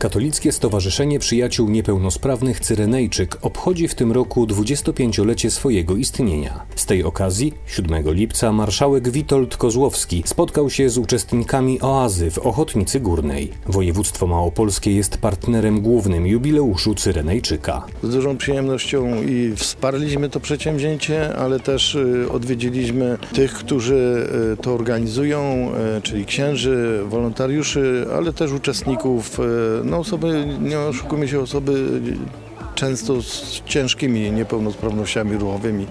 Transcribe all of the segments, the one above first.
Katolickie Stowarzyszenie Przyjaciół Niepełnosprawnych Cyrenejczyk obchodzi w tym roku 25-lecie swojego istnienia. Z tej okazji 7 lipca marszałek Witold Kozłowski spotkał się z uczestnikami oazy w Ochotnicy Górnej. Województwo Małopolskie jest partnerem głównym jubileuszu Cyrenejczyka. Z dużą przyjemnością i wsparliśmy to przedsięwzięcie, ale też y, odwiedziliśmy tych, którzy y, to organizują, y, czyli księży, wolontariuszy, ale też uczestników, no osoby, nie oszukujmy się, osoby często z ciężkimi niepełnosprawnościami ruchowymi.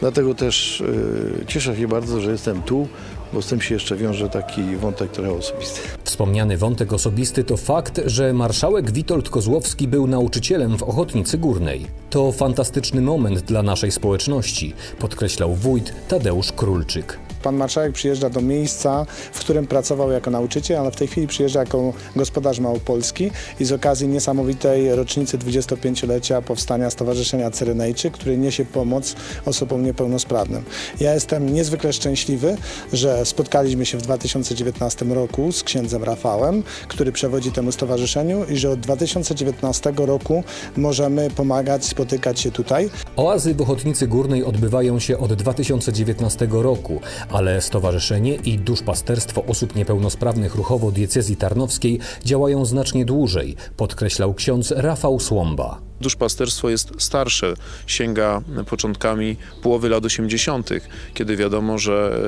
Dlatego też y, cieszę się bardzo, że jestem tu, bo z tym się jeszcze wiąże taki wątek trochę osobisty. Wspomniany wątek osobisty to fakt, że marszałek Witold Kozłowski był nauczycielem w Ochotnicy Górnej. To fantastyczny moment dla naszej społeczności, podkreślał wójt Tadeusz Królczyk. Pan marszałek przyjeżdża do miejsca, w którym pracował jako nauczyciel, ale w tej chwili przyjeżdża jako gospodarz małopolski i z okazji niesamowitej rocznicy 25-lecia powstania Stowarzyszenia Cyrenejczyk, który niesie pomoc osobom niepełnosprawnym. Ja jestem niezwykle szczęśliwy, że spotkaliśmy się w 2019 roku z księdzem Rafałem, który przewodzi temu stowarzyszeniu i że od 2019 roku możemy pomagać, spotykać się tutaj. Oazy w Ochotnicy Górnej odbywają się od 2019 roku, ale Stowarzyszenie i Duszpasterstwo Osób Niepełnosprawnych Ruchowo Diecezji Tarnowskiej działają znacznie dłużej, podkreślał ksiądz Rafał Słomba. Duszpasterstwo jest starsze, sięga początkami połowy lat 80., kiedy wiadomo, że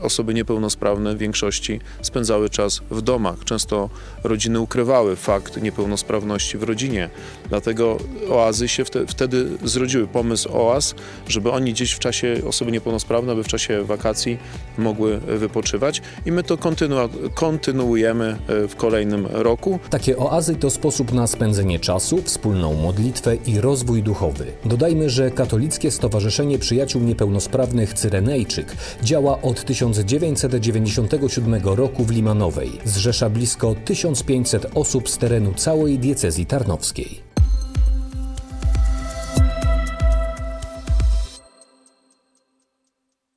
e, osoby niepełnosprawne w większości spędzały czas w domach. Często rodziny ukrywały fakt niepełnosprawności w rodzinie. Dlatego oazy się wte, wtedy zrodziły. Pomysł oaz, żeby oni gdzieś w czasie, osoby niepełnosprawne, by w czasie wakacji mogły wypoczywać. I my to kontynu, kontynuujemy e, w kolejnym roku. Takie oazy to sposób na spędzenie czasu, wspólną modlitwę i rozwój duchowy. Dodajmy, że Katolickie Stowarzyszenie Przyjaciół Niepełnosprawnych Cyrenejczyk działa od 1997 roku w Limanowej. Zrzesza blisko 1500 osób z terenu całej diecezji tarnowskiej.